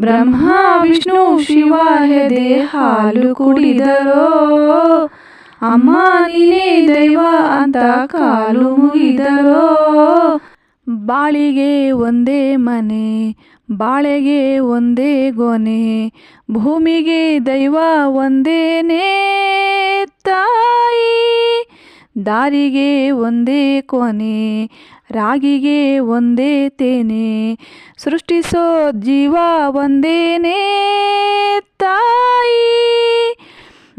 ಬ್ರಹ್ಮ, ವಿಷ್ಣು, ಶಿವ ಹೆದೆ ಹಾಲು ಕುಡಿದರೋ. ಅಮ್ಮ, ನೀನೇ ದೈವ ಅಂತ ಕಾಲು ಮುಗಿದರೋ. ಬಾಳಿಗೆ ಒಂದೇ ಮನೆ, ಬಾಳೆಗೆ ಒಂದೇ ಗೊನೆ ಭೂಮಿಗೆ ದೈವ ಒಂದೇನೇ. ದಾರಿಗೆ ಒಂದೇ ಕೊನೆ, ರಾಗಿಗೆ ಒಂದೇ ತೇನೆ. ಸೃಷ್ಟಿಸೋ ಜೀವ ಒಂದೇನೇ ತಾಯಿ.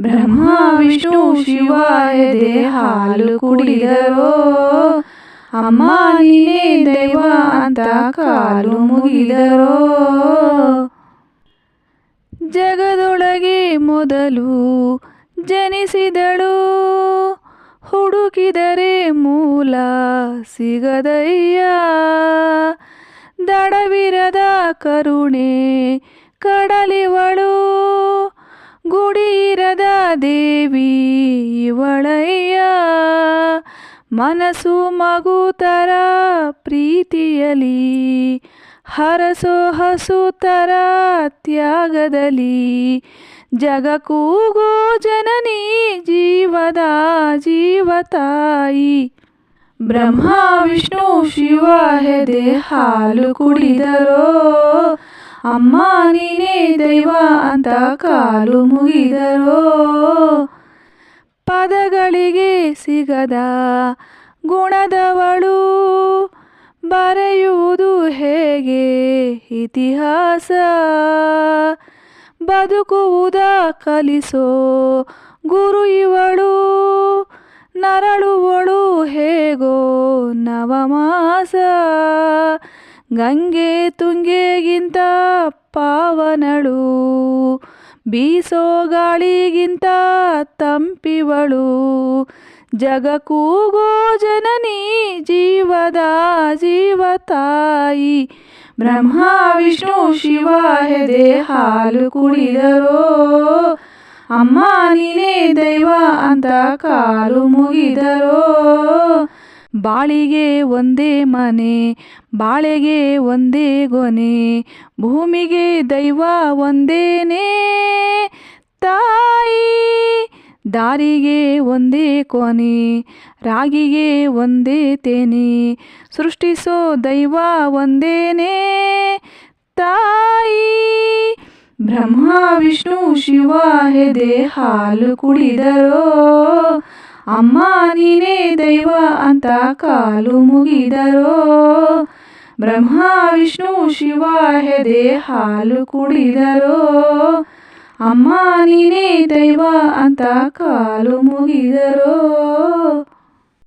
ಬ್ರಹ್ಮ, ವಿಷ್ಣು, ಶಿವ, ಎದೆ, ಹಾಲು ಕುಡಿದರೋ. ಅಮ್ಮ, ನೀನೇ ದೈವ ಅಂತ ಕಾಲು ಮುಗಿದರೋ. ಜಗದೊಳಗೆ ಮೊದಲು ಜನಿಸಿದಳು. ಹುಡುಕಿದರೆ ಮೂಲ ಸಿಗದಯ್ಯ. ದಡವಿರದ ಕರುಣೆ ಕಡಲಿವಳು ಗುಡಿರದ ದೇವಿ ಇವಳಯ್ಯ. ಮನಸು ಮಗುತರ ಪ್ರೀತಿಯಲಿ ಹರಸೋ ಹಸು ತ್ಯಾಗದಲಿ ಜಗ ಕೂಗೋ ಜನನಿ ಜೀವದ ಜೀವತಾಯಿ. ಬ್ರಹ್ಮ, ವಿಷ್ಣು, ಶಿವ, ಹೆದೆ, ಹಾಲು ಕುಡಿದರೋ. ಅಮ್ಮ, ನೀನೇ ದೈವ ಅಂತ ಕಾಲು ಮುಗಿದರೋ. ಪದಗಳಿಗೆ ಸಿಗದ ಗುಣದವಳು ಬರೆಯುವುದು ಹೇಗೆ ಇತಿಹಾಸ? ಬದುಕುವುದ ಕಲಿಸೋ ಗುರು ಇವಳು, ನರಳುವಳು ಹೇಗೋ ನವಮಾಸ. ಗಂಗೆ ತುಂಗೆಗಿಂತ ಪಾವನಳು, ಬೀಸೋ ಗಾಳಿಗಿಂತ ತಂಪಿವಳು. ಜಗ ಕೂಗೋ ಜನನಿ, ಜೀವದ ಜೀವತಾಯಿ ಬ್ರಹ್ಮ, ವಿಷ್ಣು, ಶಿವ ಹೆದೆ ಹಾಲು ಕುಡಿದರೋ. ಅಮ್ಮ, ನೀನೇ ದೈವ ಅಂತ ಕಾಲು ಮುಗಿದರೋ. ಬಾಳಿಗೆ ಒಂದೇ ಮನೆ, ಬಾಳೆಗೆ ಒಂದೇ ಗೊನೆ ಭೂಮಿಗೆ ದೈವ ಒಂದೇನೇ. ದಾರಿಗೆ ಒಂದೇ ಕೊನೆ ರಾಗಿಗೆ ಒಂದೇ ತೇನೆ, ಸೃಷ್ಟಿಸೋ ದೈವ ಒಂದೇನೇ. ತಾಯಿ, ಬ್ರಹ್ಮ, ವಿಷ್ಣು, ಶಿವ ಹೆದೆ ಹಾಲು ಕುಡಿದರೋ. ಅಮ್ಮ, ನೀನೇ ದೈವ ಅಂತ ಕಾಲು ಮುಗಿದರೋ. ಬ್ರಹ್ಮ, ವಿಷ್ಣು, ಶಿವ ಹೆದೆ ಹಾಲು ಕುಡಿದರೋ. ಅಮ್ಮ ನೀನೇ ದೈವ ಅಂತ ಕಾಲು ಮುಗಿದರೋ